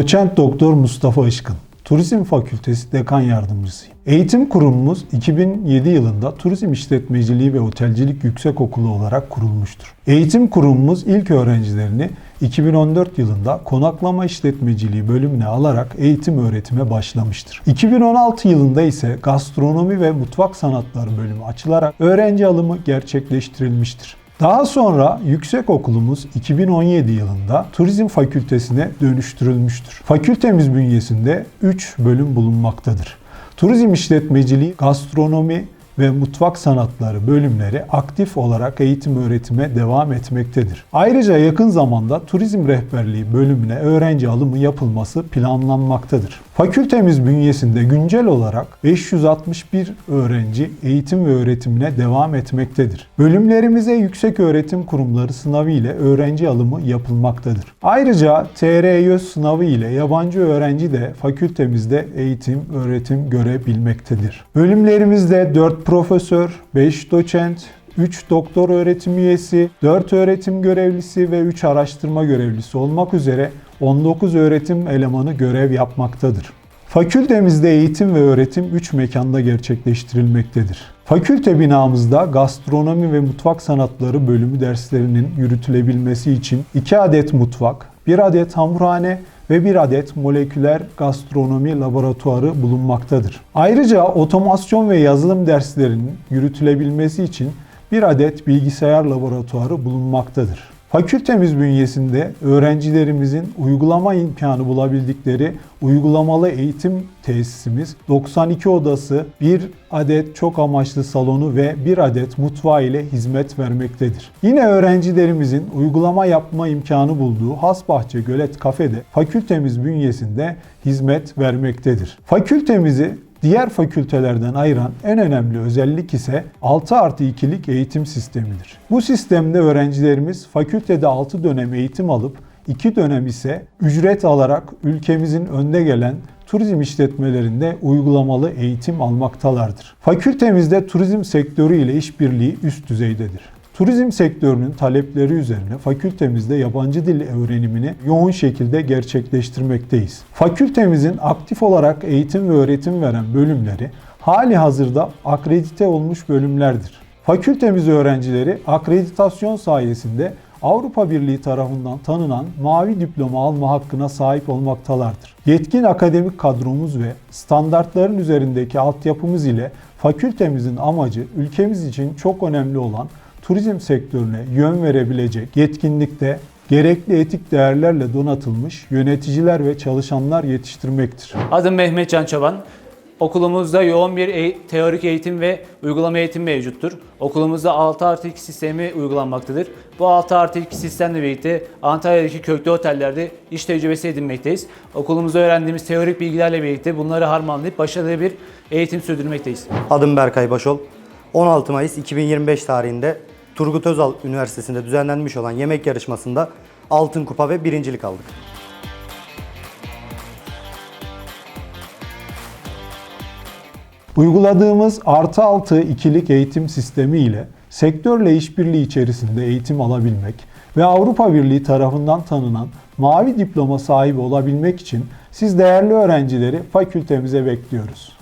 Doçent Doktor Mustafa Işkın. Turizm Fakültesi Dekan Yardımcısıyım. Eğitim kurumumuz 2007 yılında Turizm İşletmeciliği ve Otelcilik Yüksekokulu olarak kurulmuştur. Eğitim kurumumuz ilk öğrencilerini 2014 yılında konaklama işletmeciliği bölümüne alarak eğitim öğretime başlamıştır. 2016 yılında ise gastronomi ve mutfak sanatları bölümü açılarak öğrenci alımı gerçekleştirilmiştir. Daha sonra yüksek okulumuz 2017 yılında Turizm Fakültesine dönüştürülmüştür. Fakültemiz bünyesinde 3 bölüm bulunmaktadır. Turizm işletmeciliği, gastronomi ve mutfak sanatları bölümleri aktif olarak eğitim öğretime devam etmektedir. Ayrıca yakın zamanda turizm rehberliği bölümüne öğrenci alımı yapılması planlanmaktadır. Fakültemiz bünyesinde güncel olarak 561 öğrenci eğitim ve öğretimine devam etmektedir. Bölümlerimize yüksek öğretim kurumları sınavı ile öğrenci alımı yapılmaktadır. Ayrıca TRYÖ sınavı ile yabancı öğrenci de fakültemizde eğitim, öğretim görebilmektedir. Bölümlerimizde 4 profesör, 5 doçent, 3 doktor öğretim üyesi, 4 öğretim görevlisi ve 3 araştırma görevlisi olmak üzere 19 öğretim elemanı görev yapmaktadır. Fakültemizde eğitim ve öğretim 3 mekanda gerçekleştirilmektedir. Fakülte binamızda gastronomi ve mutfak sanatları bölümü derslerinin yürütülebilmesi için 2 adet mutfak, 1 adet hamurhane ve 1 adet moleküler gastronomi laboratuvarı bulunmaktadır. Ayrıca otomasyon ve yazılım derslerinin yürütülebilmesi için 1 adet bilgisayar laboratuvarı bulunmaktadır. Fakültemiz bünyesinde öğrencilerimizin uygulama imkanı bulabildikleri uygulamalı eğitim tesisimiz 92 odası, 1 adet çok amaçlı salonu ve 1 adet mutfağı ile hizmet vermektedir. Yine öğrencilerimizin uygulama yapma imkanı bulduğu Hasbahçe Gölet Kafede fakültemiz bünyesinde hizmet vermektedir. Fakültemizi Diğer fakültelerden ayıran en önemli özellik ise 6 artı 2'lik eğitim sistemidir. Bu sistemde öğrencilerimiz fakültede 6 dönem eğitim alıp 2 dönem ise ücret alarak ülkemizin önde gelen turizm işletmelerinde uygulamalı eğitim almaktalardır. Fakültemizde turizm sektörü ile işbirliği üst düzeydedir. Turizm sektörünün talepleri üzerine fakültemizde yabancı dil öğrenimini yoğun şekilde gerçekleştirmekteyiz. Fakültemizin aktif olarak eğitim ve öğretim veren bölümleri hali hazırda akredite olmuş bölümlerdir. Fakültemiz öğrencileri akreditasyon sayesinde Avrupa Birliği tarafından tanınan mavi diploma alma hakkına sahip olmaktalardır. Yetkin akademik kadromuz ve standartların üzerindeki altyapımız ile fakültemizin amacı ülkemiz için çok önemli olan turizm sektörüne yön verebilecek yetkinlikte gerekli etik değerlerle donatılmış yöneticiler ve çalışanlar yetiştirmektir. Adım Mehmet Can Çoban. Okulumuzda yoğun bir eğ- teorik eğitim ve uygulama eğitim mevcuttur. Okulumuzda 6 artı 2 sistemi uygulanmaktadır. Bu 6 artı 2 sistemle birlikte Antalya'daki köklü otellerde iş tecrübesi edinmekteyiz. Okulumuzda öğrendiğimiz teorik bilgilerle birlikte bunları harmanlayıp başarılı bir eğitim sürdürmekteyiz. Adım Berkay Başol. 16 Mayıs 2025 tarihinde Turgut Özal Üniversitesi'nde düzenlenmiş olan yemek yarışmasında altın kupa ve birincilik aldık. Uyguladığımız artı altı ikilik eğitim sistemi ile sektörle işbirliği içerisinde eğitim alabilmek ve Avrupa Birliği tarafından tanınan mavi diploma sahibi olabilmek için siz değerli öğrencileri fakültemize bekliyoruz.